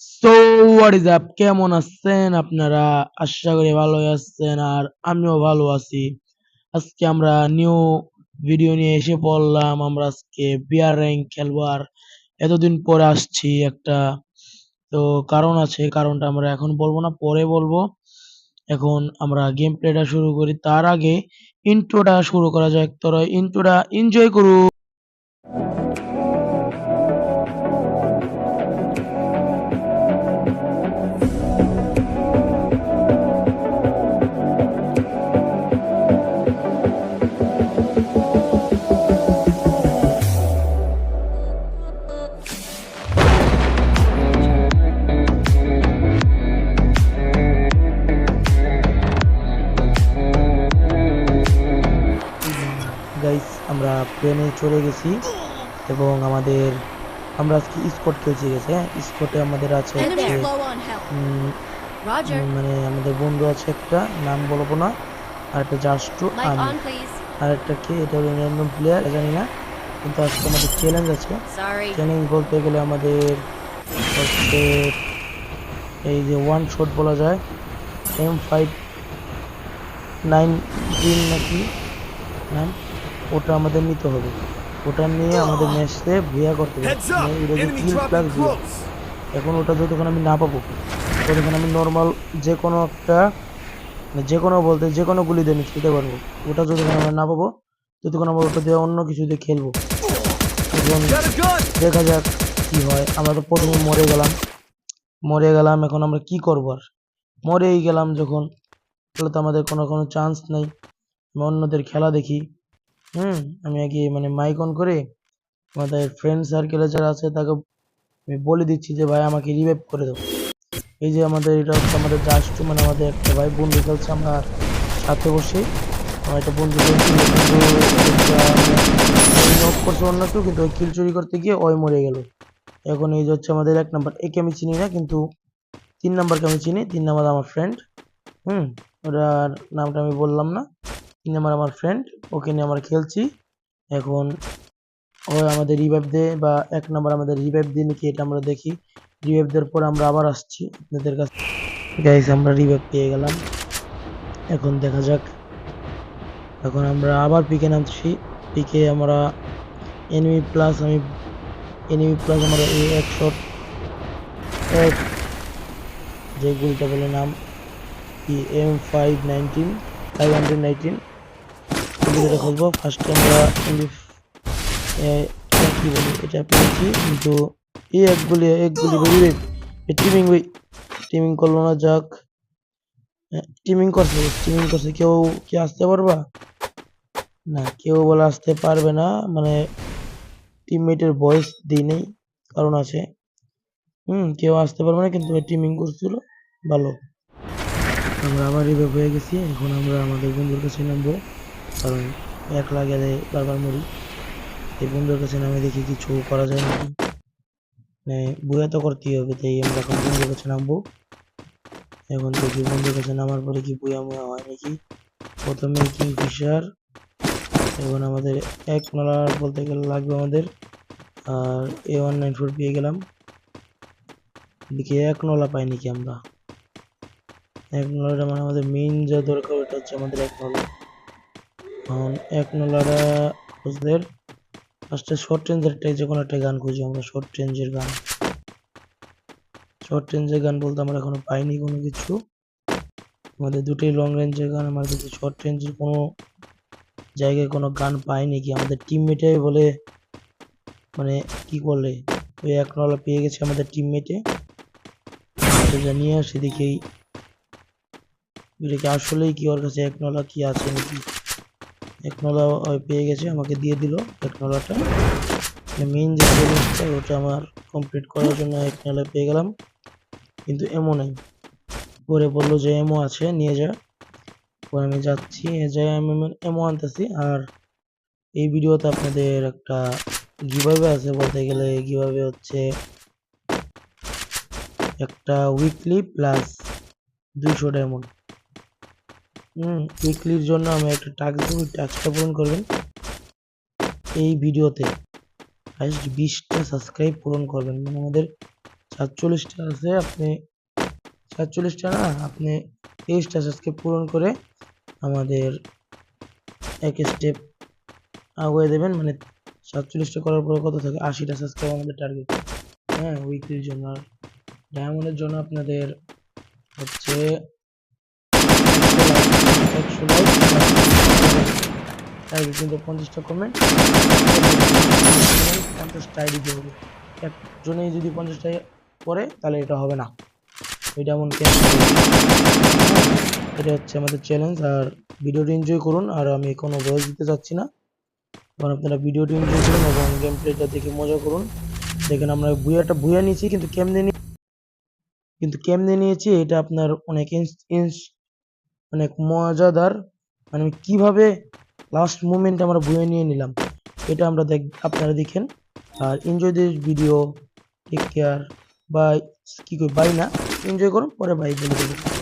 So what is up কেমন আছেন আপনারা? আশা করি ভালোই আছেন আর আমিও ভালো আছি। আজকে আমরা নিউ ভিডিও নিয়ে এসে পড়লাম। আমরা আজকে বিয়ার র্যাঙ্ক খেলব আর এতদিন পরে আসছি একটা, তো কারণ আছে, কারণটা আমরা এখন বলব না, পরে বলব। এখন আমরা গেম প্লেটা শুরু করি। তার আগে ইন্ট্রোটা শুরু করা যাক। তোরা ইন্ট্রোটা এনজয় করুন প্লেনে চলে গেছি এবং আমাদের আমরা আজকে স্কট খেলছি গেছে হ্যাঁ স্কটে আমাদের আছে মানে আমাদের বন্ধু আছে একটা নাম বলব না আর একটা জাস্ট আমি। আর একটা কে এটা হলো র্যান্ডম প্লেয়ার জানি না কিন্তু আজকে আমাদের চ্যালেঞ্জ আছে। চ্যালেঞ্জ বলতে গেলে আমাদের হচ্ছে এই যে ওয়ান শট বলা যায় এম ফাইভ নাইন নাকি নাম ওটা আমাদের নিতে হবে। ওটা নিয়ে আমাদের ম্যাচে ভুয়া করতে হবে! মানে কিল প্লাস ভুয়া এখন ওটা যতক্ষণ আমি না পাবো ততক্ষণ আমি নর্মাল যে কোনো একটা মানে যে কোনো বলতে যে কোনো গুলি দিয়ে খেলতে পারব। ওটা যতক্ষণ আমরা না পাবো ততক্ষণ আমরা ওটা দিয়ে অন্য কিছু দিয়ে খেলব! দেখা যাক কি হয়। আমরা তো প্রথমে মরে গেলাম। মরে গেলাম এখন আমরা কি করব আর? মরেই গেলাম যখন। তাহলে তো আমাদের কোনো কোনো চান্স নেই। আমি অন্যদের খেলা দেখি। হুম, আমি আগে মানে মাইক অন করে আমাদের ফ্রেন্ড সার্কেলে যারা আছে তাকে আমি বলে দিচ্ছি যে, ভাই, আমাকে রিভাইভ করে দাও। এই যে আমাদের, এটা হচ্ছে আমাদের জাস্ট মানে আমাদের একটা ভাই, বন্ধু খেলছে আমরা সাথে বসে। আমার একটা বন্ধু করছে অন্য কেউ, কিন্তু ওই কিল চুরি করতে গিয়ে ওই মরে গেল। এখন এই যে হচ্ছে আমাদের এক নাম্বার একে আমি চিনি না, কিন্তু তিন নাম্বারকে আমি চিনি, তিন নাম্বার আমার ফ্রেন্ড হুম, ওটার নামটা আমি বললাম না। তিন নাম্বার আমার ফ্রেন্ড ওকে নিয়ে আমরা খেলছি। এখন ও আমাদের রিভাইভ দেয় বা এক নাম্বার আমাদের রিভাইভ দিয়ে নাকি এটা আমরা দেখি। রিভাইভ দেওয়ার পর আমরা আবার আসছি আপনাদের কাছে গাইস আমরা রিভাইভ পেয়ে গেলাম। এখন দেখা যাক। এখন আমরা আবার পিকে নামছি। পিকে আমরা এনিমি প্লাস আমি এনিমি প্লাস আমরা এই এক শট এক যে গুলিটা বলে নাম কি M five nineteen five hundred nineteen গুলিটা খুলবো ফার্স্টে আমরা কি বলি? এটা পেয়েছি, কিন্তু এই এক গুলি, এক বেরিয়ে টিমিং ওই টিমিং করল না, যাক। টিমিং করছে টিমিং করছে, কেউ কি আসতে পারবা? না, কেউ বলে আসতে পারবে না মানে টিমমেটের ভয়েস দিই নেই, কারণ আছে। হুম, কেউ আসতে পারবে না, কিন্তু টিমিং করছিল, ভালো। আমরা আবার রিভাইভ হয়ে গেছি, এখন আমরা আমাদের বন্ধুর কাছে নামবো। কারণ এক লাগে বারবার মরি। এই বন্ধুর কাছে নামে দেখি কিছু করা যায় নাকি? মানে বুয়া তো করতেই হবে, তাই আমরা এখন বন্ধুর কাছে নামবো, এখন দেখি বন্ধুর কাছে নামার পরে কি বুয়া মুয়া হয় নাকি? প্রথমে কিং ফিশার এখন আমাদের এক নলার বলতে গেলে লাগবে আমাদের। আর এ ওয়ান নাইন ফোর পেয়ে গেলাম। এদিকে এক নলা পাই নাকি আমরা? এক নলাটা মানে আমাদের মেইন যা দরকার, ওটা হচ্ছে আমাদের এক নলা। এক নলাটা খুঁজদের ফার্স্টে শর্ট রেঞ্জের একটা যে কোনো একটা গান খুঁজি আমরা শর্ট রেঞ্জের গান। শর্ট রেঞ্জের গান বলতে আমরা এখনও পাইনি কোনো কিছু। আমাদের দুটোই লং রেঞ্জের গান, আমরা দেখি শর্ট রেঞ্জের কোনো জায়গায় কোনো গান পাইনি কি? আমাদের টিমমেটাই বলে মানে কি বলে? ওই এক নলা পেয়ে গেছে আমাদের টিমমেটে জানিয়ে আসি দেখি আসলেই কি ওর কাছে এক নলা কি আছে নাকি? এক নলা পেয়ে গেছে, আমাকে দিয়ে দিল এক নলাটা মেইন যে চ্যালেঞ্জটা ওটা আমার কমপ্লিট করার জন্য এক নলা পেয়ে গেলাম। কিন্তু এমও নেই। পরে বলল যে এমও আছে, নিয়ে যা। পরে আমি যাচ্ছি যাই আমি এমও আনতেছি। আর এই ভিডিওতে আপনাদের একটা গিভাবে আছে, বলতে গেলে গিভাবে হচ্ছে একটা উইকলি প্লাস দুইশো ডায়মন্ড হুম উইকলির জন্য আমি একটা টাস্ক দেবো টাস্কটা পূরণ করবেন। এই ভিডিওতে হাইস্ট বিশটা সাবস্ক্রাইব পূরণ করবেন। মানে আমাদের সাতচল্লিশটা আছে, আপনি সাতচল্লিশটা না, আপনি তেইশটা সাবস্ক্রাইব পূরণ করে আমাদের এক স্টেপ আগুয়ে দেবেন। মানে সাতচল্লিশটা করার পরে কত থাকে? আশিটা সাবস্ক্রাইব আমাদের টার্গেট হ্যাঁ উইকলির জন্য আর ডায়মন্ডের জন্য আপনাদের হচ্ছে একশো লাইক। টার্গেট কিন্তু পঞ্চাশটা কমেন্ট পঞ্চাশটা আইডি দিয়ে হবে একজনেই যদি পঞ্চাশটা করে, তাহলে এটা হবে না। এটা এমন এটা হচ্ছে আমাদের চ্যালেঞ্জ আর ভিডিওটি এনজয় করুন। আর আমি কোনো ভয়েস দিতে চাচ্ছি না। কারণ আপনারা ভিডিওটি এনজয় করুন এবং গেম প্লেটা দেখে মজা করুন। দেখেন আমরা বুয়াটা বুয়া নিয়েছি, কিন্তু কেমনে কিন্তু কেমনে নিয়েছি, এটা আপনার অনেক অনেক মজাদার মানে আমি কীভাবে লাস্ট মুমেন্ট আমরা বয়ে নিয়ে নিলাম, এটা আমরা দেখ, আপনারা দেখেন। আর enjoy this video take care bye কি কই বাই না এনজয় করুন, পরে বাই বলে দেবো।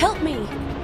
Help me.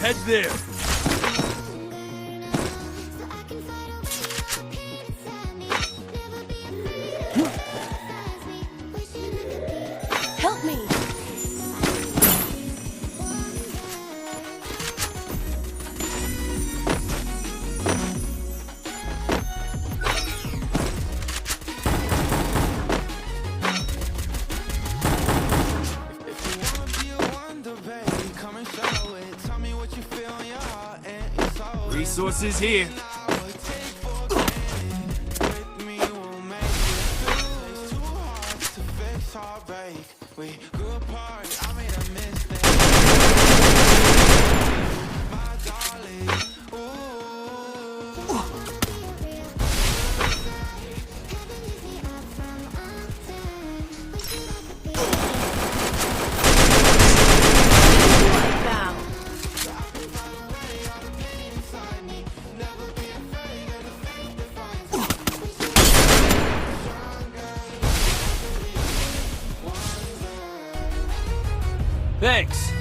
Head there. Resources here. Thanks.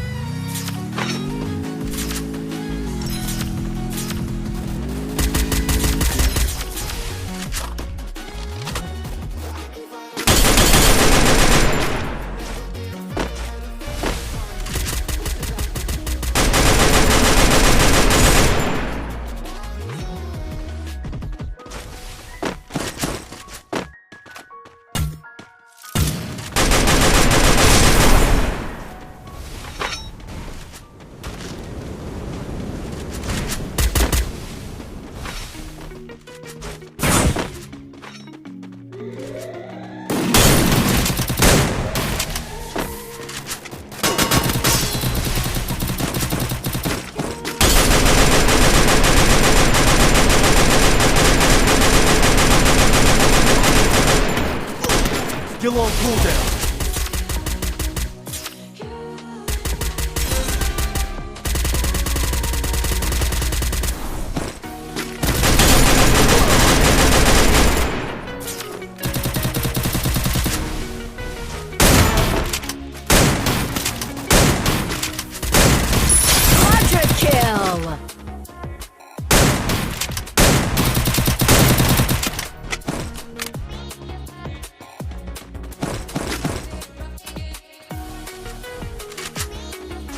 Cooldown.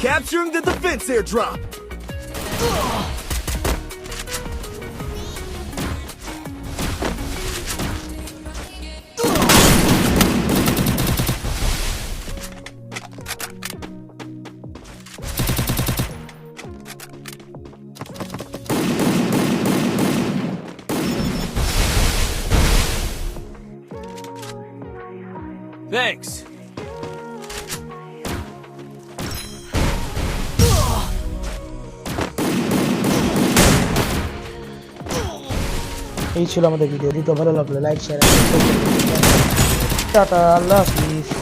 Capturing the defense airdrop. Thanks. এই ছিল আমাদের ভিডিও দিতে ভালো লাগল লাইক শেয়ার টাটা আল্লাহ হাফিজ।